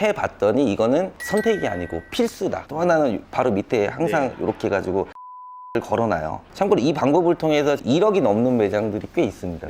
해봤더니 이거는 선택이 아니고 필수다. 또 하나는 바로 밑에 항상 이렇게 해가지고 를 걸어놔요. 참고로 이 방법을 통해서 1억이 넘는 매장들이 꽤 있습니다.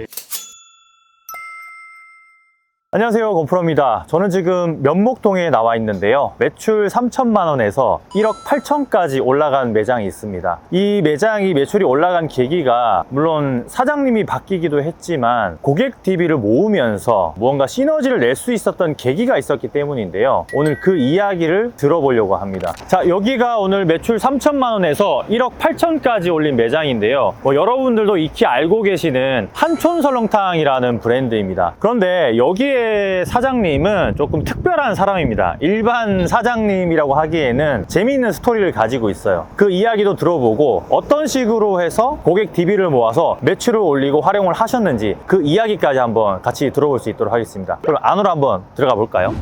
안녕하세요 건프로입니다. 저는 지금 면목동에 나와 있는데요. 매출 3천만 원에서 1억 8천까지 올라간 매장이 있습니다. 이 매장이 매출이 올라간 계기가 물론 사장님이 바뀌기도 했지만 고객 DB를 모으면서 무언가 시너지를 낼 수 있었던 계기가 있었기 때문인데요. 오늘 그 이야기를 들어보려고 합니다. 자 여기가 오늘 매출 3천만 원에서 1억 8천까지 올린 매장인데요. 뭐 여러분들도 익히 알고 계시는 한촌 설렁탕이라는 브랜드입니다. 그런데 여기에 사장님은 조금 특별한 사람입니다. 일반 사장님이라고 하기에는 재미있는 스토리를 가지고 있어요. 그 이야기도 들어보고 어떤 식으로 해서 고객 DB를 모아서 매출을 올리고 활용을 하셨는지 그 이야기까지 한번 같이 들어볼 수 있도록 하겠습니다. 그럼 안으로 한번 들어가 볼까요?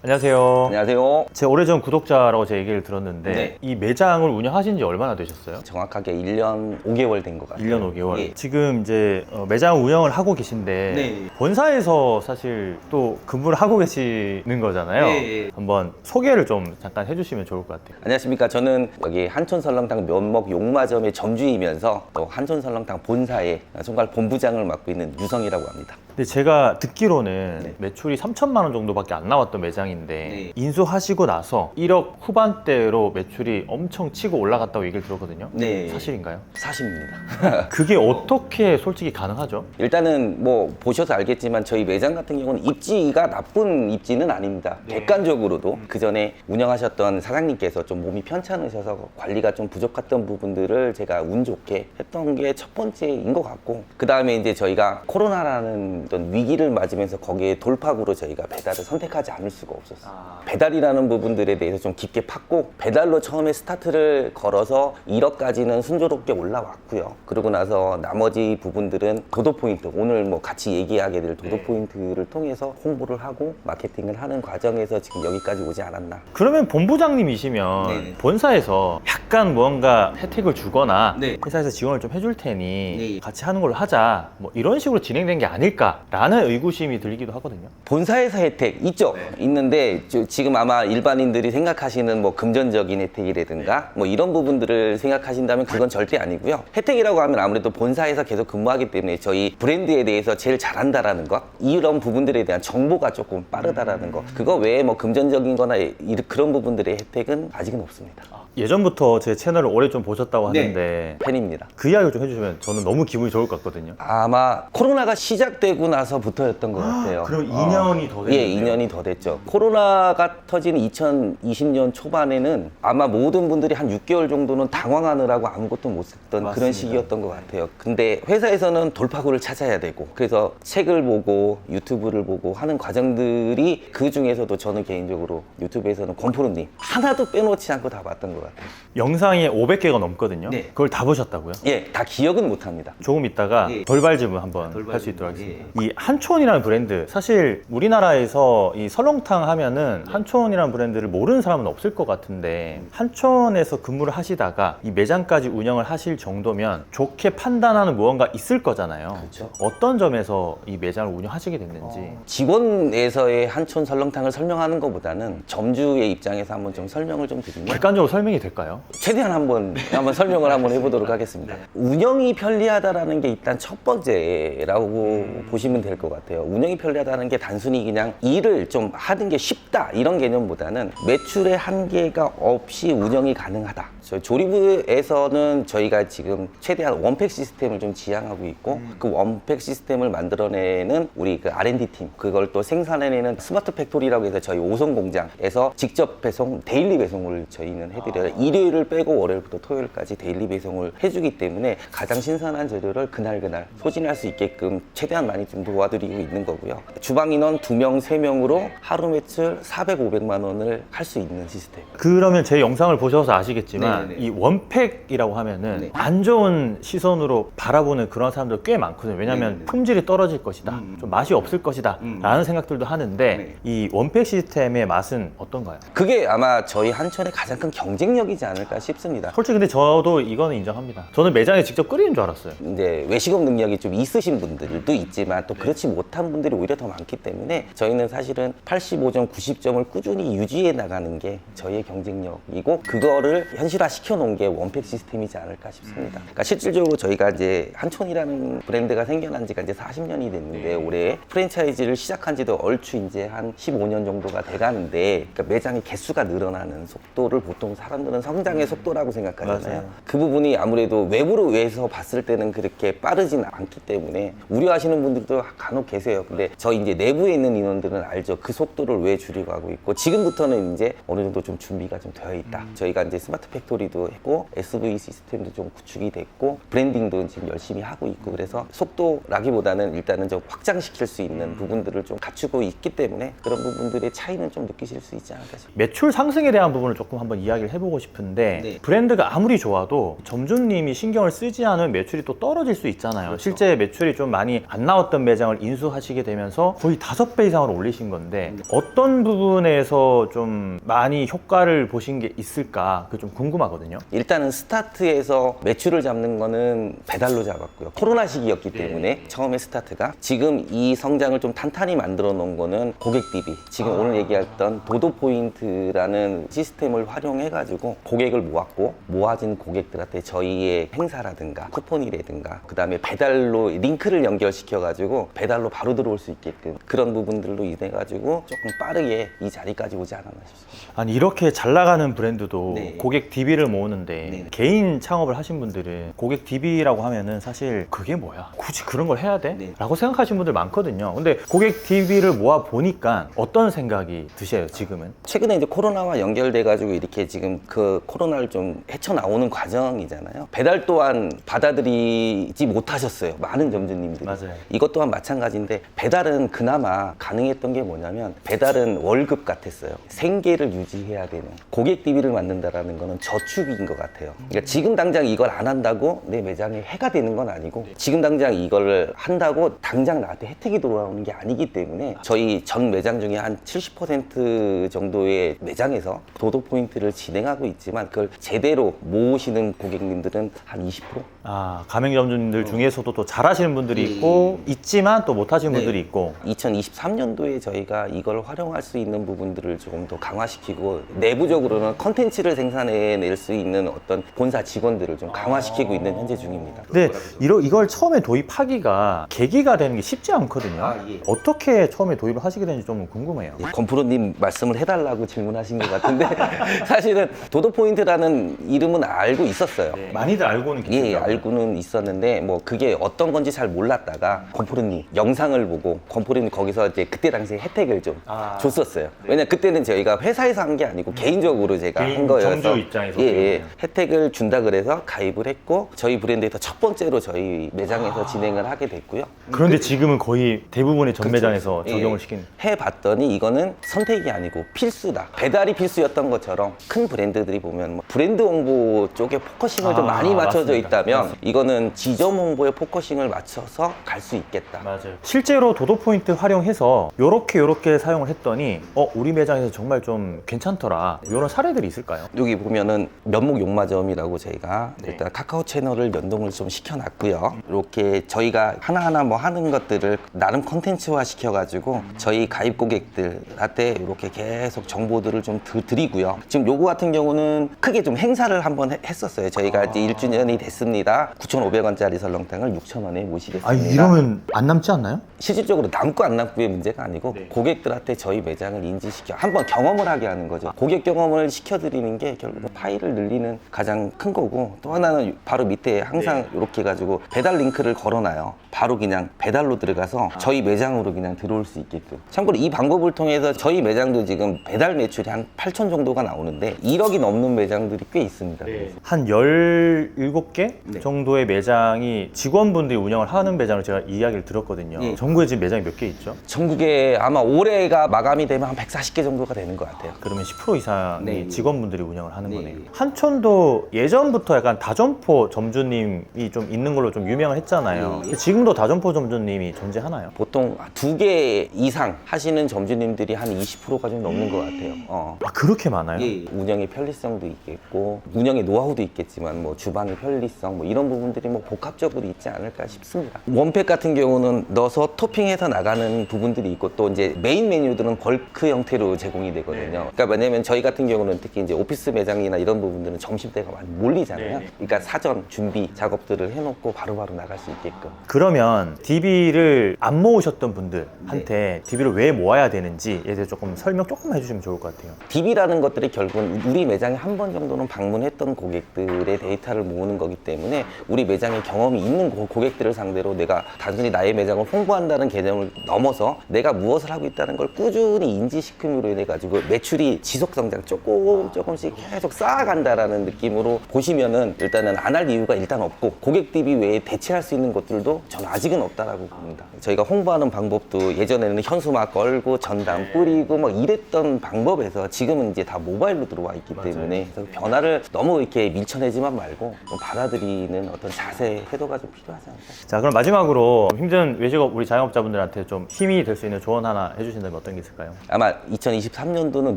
안녕하세요 안녕하세요. 제 오래전 구독자라고 제 얘기를 들었는데 네. 이 매장을 운영하신 지 얼마나 되셨어요? 정확하게 1년 5개월 된 것 같아요. 1년 5개월. 예. 지금 이제 어, 매장 운영을 하고 계신데 네. 본사에서 사실 또 근무를 하고 계시는 거잖아요. 네, 예. 한번 소개를 좀 잠깐 해주시면 좋을 것 같아요. 안녕하십니까. 저는 여기 한촌설렁탕 면목 용마점의 점주이면서 또 한촌설렁탕 본사의 총괄 본부장을 맡고 있는 유성이라고 합니다. 근데 제가 듣기로는 네. 매출이 3천만 원 정도밖에 안 나왔던 매장인데 네. 인수하시고 나서 1억 후반대로 매출이 엄청 치고 올라갔다고 얘기를 들었거든요. 네. 사실인가요? 사실입니다. 그게 어떻게 솔직히 가능하죠? 일단은 뭐 보셔서 알겠지만 저희 매장 같은 경우는 입지가 나쁜 입지는 아닙니다. 객관적으로도 그 전에 운영하셨던 사장님께서 좀 몸이 편찮으셔서 관리가 좀 부족했던 부분들을 제가 운 좋게 했던 게 첫 번째인 것 같고 그 다음에 이제 저희가 코로나라는 어떤 위기를 맞으면서 거기에 돌파구로 저희가 배달을 선택하지 않을 수가 없었어요. 배달이라는 부분들에 대해서 좀 깊게 팠고 배달로 처음에 스타트를 걸어서 1억까지는 순조롭게 올라왔고요. 그러고 나서 나머지 부분들은 도도 포인트 오늘 뭐 같이 얘기하게 될 도도 포인트를 통해서 홍보를 하고 마케팅을 하는 과정에서 지금 여기까지 오지 않았나. 그러면 본부장님이시면 네네. 본사에서 약간 무언가 혜택을 주거나 네. 회사에서 지원을 좀 해줄 테니 네. 같이 하는 걸로 하자 뭐 이런 식으로 진행된 게 아닐까 라는 의구심이 들기도 하거든요. 본사에서 혜택 있죠. 있는데 저- 지금 아마 일반인들이 생각하시는 뭐 금전적인 혜택이라든가 뭐 이런 부분들을 생각하신다면 그건 절대 아니고요. 혜택이라고 하면 아무래도 본사에서 계속 근무하기 때문에 저희 브랜드에 대해서 제일 잘한다라는 것 이런 부분들에 대한 정보가 조금 빠르다라는 것 그거 외에 뭐 금전적인 거나 이- 그런 부분들의 혜택은 아직은 없습니다. 예전부터 제 채널을 오래 좀 보셨다고 네. 하는데 팬입니다. 그 이야기 좀 해주시면 저는 너무 기분이 좋을 것 같거든요. 아마 코로나가 시작되고 나서부터였던 것 같아요. 그럼 어. 2년이 더 예, 됐네요. 2년이 더 됐죠. 코로나가 터지는 2020년 초반에는 아마 모든 분들이 한 6개월 정도는 당황하느라고 아무것도 못 맞습니다. 그런 시기였던 것 같아요. 근데 회사에서는 돌파구를 찾아야 되고 그래서 책을 보고 유튜브를 보고 하는 과정들이 그 중에서도 저는 개인적으로 유튜브에서는 권프로님 하나도 빼놓지 않고 다 봤던 것 같아요. 영상이 500개가 넘거든요. 네. 그걸 다 보셨다고요? 예, 다 기억은 못 합니다. 조금 있다가 예. 돌발 질문 한번 할 수 있도록 질문, 예. 하겠습니다. 이 한촌이라는 브랜드 사실 우리나라에서 이 설렁탕 하면은 네. 한촌이라는 브랜드를 모르는 사람은 없을 것 같은데 음. 한촌에서 근무를 하시다가 이 매장까지 운영을 하실 정도면 좋게 판단하는 무언가 있을 거잖아요. 그렇죠. 어떤 점에서 이 매장을 운영하시게 됐는지. 직원에서의 한촌 설렁탕을 설명하는 것보다는 점주의 입장에서 한번 좀 설명을 좀 드리면 객관적으로 설명이 될까요? 최대한 한번 한번 설명을 한번 해보도록 하겠습니다. 운영이 편리하다라는 게 일단 첫 번째라고 보시 면 될 것 같아요. 운영이 편리하다는 게 단순히 그냥 일을 좀 하는 게 쉽다 이런 개념보다는 매출의 한계가 없이 운영이 가능하다. 저희 조리부에서는 저희가 지금 최대한 원팩 시스템을 좀 지향하고 있고 그 원팩 시스템을 만들어내는 우리 그 R&D 팀 그걸 또 생산해내는 스마트 팩토리라고 해서 저희 오송 공장에서 직접 배송 데일리 배송을 저희는 해드려요. 일요일을 빼고 월요일부터 토요일까지 데일리 배송을 해주기 때문에 가장 신선한 재료를 그날 그날 소진할 수 있게끔 최대한 많이 좀 도와드리고 있는 거고요. 주방 인원 두명 세명으로 하루 매출 400, 500만 원을 할 수 있는 시스템. 그러면 제 영상을 보셔서 아시겠지만 네네네. 이 원팩이라고 하면은 네. 안 좋은 시선으로 바라보는 그런 사람들 꽤 많거든요. 왜냐하면 네네네. 품질이 떨어질 것이다, 음. 좀 맛이 없을 것이다 음. 라는 생각들도 하는데 네. 이 원팩 시스템의 맛은 어떤가요? 그게 아마 저희 한촌의 가장 큰 경쟁력이지 않을까 싶습니다. 솔직히 근데 저도 이거는 인정합니다. 저는 매장에 직접 끓이는 줄 알았어요. 이제 외식업 능력이 좀 있으신 분들도 있지만 있지만 또 그렇지 못한 분들이 오히려 더 많기 때문에 저희는 사실은 85점, 90점을 꾸준히 유지해 나가는 게 저희의 경쟁력이고 그거를 현실화 시켜 놓은 게 원팩 시스템이지 않을까 싶습니다. 그러니까 실질적으로 저희가 이제 한촌이라는 브랜드가 생겨난 지가 이제 40년이 됐는데 올해 프랜차이즈를 시작한 지도 얼추 이제 한 15년 정도가 돼 가는데 그러니까 매장의 개수가 늘어나는 속도를 보통 사람들은 성장의 속도라고 생각하잖아요. 맞아요. 그 부분이 아무래도 외부로 외에서 봤을 때는 그렇게 빠르진 않기 때문에 우려하시는 분들 도 간혹 계세요. 근데 저 이제 내부에 있는 인원들은 알죠. 그 속도를 왜 줄이고 하고 있고 지금부터는 이제 어느 정도 좀 준비가 좀 되어 있다. 저희가 이제 스마트 팩토리도 했고 SV 시스템도 좀 구축이 됐고 브랜딩도 지금 열심히 하고 있고 그래서 속도라기보다는 일단은 좀 확장시킬 수 있는 부분들을 좀 갖추고 있기 때문에 그런 부분들의 차이는 좀 느끼실 수 있지 않을까 싶습니다. 매출 상승에 대한 부분을 조금 한번 이야기를 해보고 싶은데 네. 브랜드가 아무리 좋아도 점주님이 신경을 쓰지 않으면 매출이 또 떨어질 수 있잖아요. 그렇죠. 실제 매출이 좀 많이 안 나왔던 매장을 인수하시게 되면서 거의 다섯 배 이상으로 올리신 건데 네. 어떤 부분에서 좀 많이 효과를 보신 게 있을까 그게 좀 궁금하거든요. 일단은 스타트에서 매출을 잡는 거는 배달로 잡았고요. 코로나 시기였기 때문에 처음에 스타트가 지금 이 성장을 좀 탄탄히 만들어 놓은 거는 고객 DB. 지금 오늘 얘기했던 도도 포인트라는 시스템을 활용해 가지고 고객을 모았고 모아진 고객들한테 저희의 행사라든가 쿠폰이라든가 그다음에 배달로 링크를 연결시켜 가지 고 배달로 바로 들어올 수 있게끔 그런 부분들로 인해 가지고 조금 빠르게 이 자리까지 오지 않았나 싶습니다. 아니 이렇게 잘 나가는 브랜드도 네. 고객 DB를 모으는데 네. 개인 창업을 하신 분들은 고객 DB라고 하면은 사실 그게 뭐야? 굳이 그런 걸 해야 돼? 네. 라고 생각하시는 분들 많거든요. 근데 고객 DB를 모아 보니까 어떤 생각이 드세요, 지금은? 최근에 이제 코로나와 연결돼 가지고 이렇게 지금 그 코로나를 좀 헤쳐 나오는 과정이잖아요. 배달 또한 받아들이지 못하셨어요. 많은 점주님들이. 맞아요. 이것 또한 마찬가지인데 배달은 그나마 가능했던 게 뭐냐면 배달은 월급 같았어요. 생계를 유지해야 되는 고객 DB를 만든다라는 거는 저축인 것 같아요. 그러니까 지금 당장 이걸 안 한다고 내 매장에 해가 되는 건 아니고 지금 당장 이걸 한다고 당장 나한테 혜택이 돌아오는 게 아니기 때문에 저희 전 매장 중에 한 70% 정도의 매장에서 도도 포인트를 진행하고 있지만 그걸 제대로 모으시는 고객님들은 한 20%? 아, 가맹점주님들 중에서도 또 잘하시는 분들이 있고 있지만 또 못하시는 네. 분들이 있고 2023년도에 저희가 이걸 활용할 수 있는 부분들을 조금 더 강화시키고 내부적으로는 컨텐츠를 생산해낼 수 있는 어떤 본사 직원들을 좀 강화시키고 있는 현재 중입니다. 근데 이러, 이걸 처음에 도입하기가 계기가 되는 게 쉽지 않거든요. 아, 예. 어떻게 처음에 도입을 하시게 되는지 좀 궁금해요. 예, 건프로님 말씀을 해달라고 질문하신 것 같은데 사실은 도도 포인트라는 이름은 알고 있었어요. 많이들 알고는 예, 계시죠. 알고는 있었는데 뭐 그게 어떤 건지 잘 몰랐다가 건프로 님 영상을 보고 건프로님 거기서 이제 그때 당시에 혜택을 좀 아. 줬었어요. 왜냐 그때는 저희가 회사에서 한 게 아니고 개인적으로 제가 개인 한 거여서 점주 입장에서 예, 예. 혜택을 준다 그래서 가입을 했고 저희 브랜드에서 첫 번째로 저희 매장에서 진행을 하게 됐고요. 그런데 지금은 거의 대부분의 전 매장에서 예, 적용을 시킨 해봤더니 이거는 선택이 아니고 필수다. 배달이 필수였던 것처럼 큰 브랜드들이 보면 뭐 브랜드 홍보 쪽에 포커싱을 좀 아, 많이 맞춰져 맞습니다. 있다면. 이거는 지점 홍보에 포커싱을 맞춰서 갈 수 있 겠다. 맞아요. 실제로 도도 포인트 활용해서 요렇게 요렇게 사용을 했더니 어 우리 매장에서 정말 좀 괜찮더라. 이런 사례들이 있을까요? 여기 보면은 면목 용마점이라고 저희가 네. 일단 카카오 채널을 연동을 좀 시켜놨고요. 이렇게 저희가 하나하나 뭐 하는 것들을 나름 컨텐츠화 시켜가지고 저희 가입 고객들한테 이렇게 계속 정보들을 좀 드- 드리고요. 지금 요거 같은 경우는 크게 좀 행사를 한번 해- 했었어요. 저희가 이제 1주년이 됐습니다. 9,500원짜리 설렁탕을 6,000원에 모시겠습니다. 아 이러면 안 남지 않나요? 실질적으로 남고 안 남고의 문제가 아니고 네. 고객들한테 저희 매장을 인지시켜 한번 경험을 하게 하는 거죠. 고객 경험을 시켜드리는 게 결국 파일을 늘리는 가장 큰 거고 또 하나는 바로 밑에 항상 네. 이렇게 해가지고 배달 링크를 걸어놔요. 바로 그냥 배달로 들어가서 아. 저희 매장으로 그냥 들어올 수 있게끔. 참고로 이 방법을 통해서 저희 매장도 지금 배달 매출이 한 8천 정도가 나오는데 1억이 넘는 매장들이 꽤 있습니다. 그래서. 한 17개 네. 정도의 매장이 직원분들이 운영을 하는 매장을 제가 이야기를 들었거든요. 예. 전국에 지금 매장이 몇 개 있죠? 전국에 아마 올해가 마감이 되면 한 140개 정도가 되는 것 같아요. 그러면 10% 이상이 네. 직원분들이 운영을 하는 네. 거네요. 한촌도 예전부터 약간 다점포 점주님이 좀 있는 걸로 좀 유명을 했잖아요. 네. 근데 지금도 다점포 점주님이 존재하나요? 보통 두 개 이상 하시는 점주님들이 한 20%가 좀 넘는 것 같아요. 어. 아 그렇게 많아요? 예, 운영의 편리성도 있겠고 운영의 노하우도 있겠지만 뭐 주방의 편리성 뭐 이런 부분들이 뭐 복합적으로 있지 않을까 싶습니다. 원팩 같은 경우 경우는 넣어서 토핑해서 나가는 부분들이 있고 또 이제 메인 메뉴들은 벌크 형태로 제공이 되거든요. 그러니까 왜냐면 저희 같은 경우는 특히 이제 오피스 매장이나 이런 부분들은 점심때가 많이 몰리잖아요. 네. 그러니까 사전 준비 작업들을 해놓고 바로바로 나갈 수 있게끔. 그러면 DB를 안 모으셨던 분들한테 DB를 왜 모아야 되는지에 대해 조금 설명 조금 해주시면 좋을 것 같아요. DB라는 것들이 결국은 우리 매장에 한 번 정도는 방문했던 고객들의 데이터를 모으는 거기 때문에 우리 매장에 경험이 있는 고- 고객들을 상대로 내가 단순히 나의 매장을 홍보한다는 개념을 넘어서 내가 무엇을 하고 있다는 걸 꾸준히 인지시킴으로 인해 가지고 매출이 지속 성장 조금 조금씩 계속 쌓아간다라는 느낌으로 보시면은 일단은 안 할 이유가 일단 없고 고객 DB 외에 대체할 수 있는 것들도 저는 아직은 없다라고 봅니다. 저희가 홍보하는 방법도 예전에는 현수 막 걸고 전담 뿌리고 막 이랬던 방법에서 지금은 이제 다 모바일로 들어와 있기 때문에 그래서 변화를 너무 이렇게 밀쳐내지만 말고 좀 받아들이는 어떤 자세 태도가 좀 필요하지 않을까. 자, 그럼 마지막으로 힘든 외식업 우리 자영업자분들한테 좀 힘이 될 수 있는 조언 하나 해주신다면 어떤 게 있을까요? 아마 2023년도는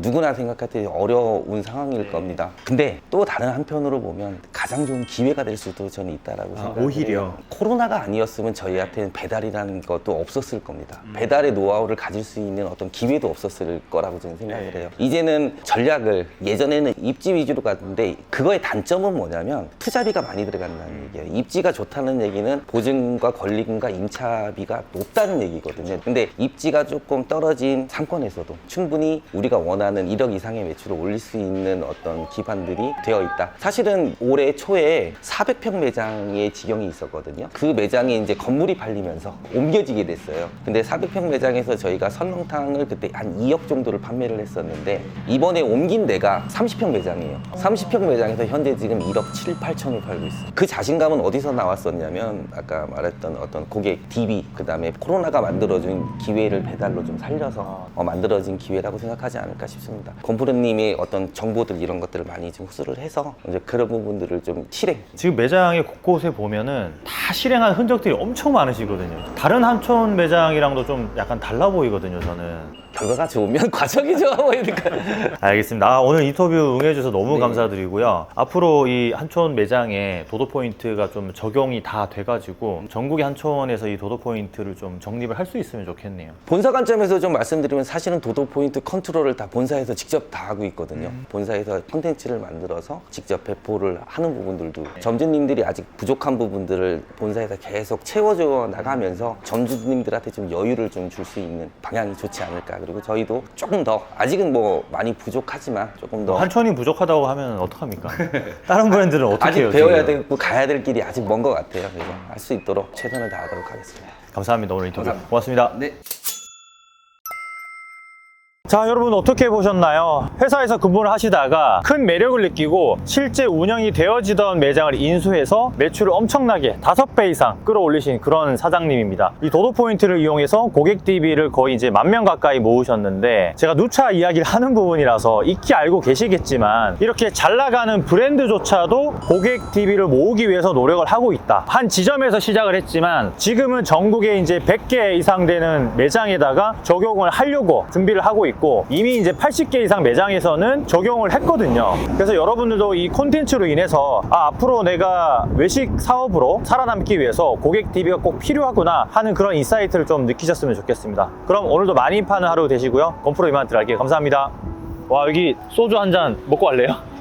누구나 생각할 때 어려운 상황일 겁니다. 근데 또 다른 한편으로 보면 가장 좋은 기회가 될 수도 저는 있다라고 생각해요. 오히려? 코로나가 아니었으면 저희한테는 배달이라는 것도 없었을 겁니다. 배달의 노하우를 가질 수 있는 어떤 기회도 없었을 거라고 저는 생각을 해요. 이제는 전략을 예전에는 입지 위주로 갔는데 그거의 단점은 뭐냐면 투자비가 많이 들어간다는 얘기예요. 입지가 좋다는 얘기는 보증과 권리금과 임차비가 높다는 얘기거든요. 근데 입지가 조금 떨어진 상권에서도 충분히 우리가 원하는 1억 이상의 매출을 올릴 수 있는 어떤 기반들이 되어 있다. 사실은 올해 초에 400평 매장의 지경이 있었거든요. 그 매장이 이제 건 물이 팔리면서 옮겨지게 됐어요. 근데 400평 매장에서 저희가 설렁탕을 그때 한 2억 정도를 판매를 했었는데 이번에 옮긴 데가 30평 매장이에요. 30평 매장에서 현재 지금 1억 7, 8천을 팔고 있어요. 그 자신감은 어디서 나왔었냐면 아까 말했던 어떤 고객 DB 그다음에 코로나가 만들어준 기회를 배달로 좀 살려서 어, 만들어진 기회라고 생각하지 않을까 싶습니다. 건프로님이 어떤 정보들 이런 것들을 많이 좀 흡수를 해서 이제 그런 부분들을 좀 실행 지금 매장의 곳곳에 보면은 다 실행한 흔적들이 엄청 많으시거든요. 다른 한촌 매장이랑도 좀 약간 달라 보이거든요, 저는. 결과가 좋으면 과정이 좋아 보이니까 알겠습니다. 아, 오늘 인터뷰 응해주셔서 너무 네. 감사드리고요. 앞으로 이 한촌 매장에 도도 포인트가 좀 적용이 다 돼가지고 전국의 한촌에서 이 도도 포인트를 좀 정립을 할 수 있으면 좋겠네요. 본사 관점에서 좀 말씀드리면 사실은 도도 포인트 컨트롤을 다 본사에서 직접 다 하고 있거든요. 본사에서 콘텐츠를 만들어서 직접 배포를 하는 부분들도 점주님들이 아직 부족한 부분들을 본사에서 계속 채워 줘 나가면서 점주님들한테 좀 여유를 좀 줄 수 있는 방향이 좋지 않을까. 그리고 저희도 조금 더 아직은 뭐 많이 부족하지만 조금 더 한촌이 부족하다고 하면 어떡합니까? 다른 브랜드는 어떻게 아직 해요? 배워야 지금? 되고 가야 될 길이 아직 먼 것 같아요. 그래서 할 수 있도록 최선을 다하도록 하겠습니다. 감사합니다. 오늘 인터뷰 감사합니다. 고맙습니다. 네. 자, 여러분 어떻게 보셨나요? 회사에서 근무를 하시다가 큰 매력을 느끼고 실제 운영이 되어지던 매장을 인수해서 매출을 엄청나게 5배 이상 끌어올리신 그런 사장님입니다. 이 도도 포인트를 이용해서 고객 DB를 거의 이제 만 명 가까이 모으셨는데 제가 누차 이야기를 하는 부분이라서 익히 알고 계시겠지만 이렇게 잘 나가는 브랜드조차도 고객 DB를 모으기 위해서 노력을 하고 있다. 한 지점에서 시작을 했지만 지금은 전국에 이제 100개 이상 되는 매장에다가 적용을 하려고 준비를 하고 있고 이미 이제 80개 이상 매장에서는 적용을 했거든요. 그래서 여러분들도 이 콘텐츠로 인해서 아, 앞으로 내가 외식 사업으로 살아남기 위해서 고객 DB가 꼭 필요하구나 하는 그런 인사이트를 좀 느끼셨으면 좋겠습니다. 그럼 오늘도 많이 파는 하루 되시고요. 건프로 이만 들어갈게요. 감사합니다. 와 여기 소주 한 잔 먹고 갈래요?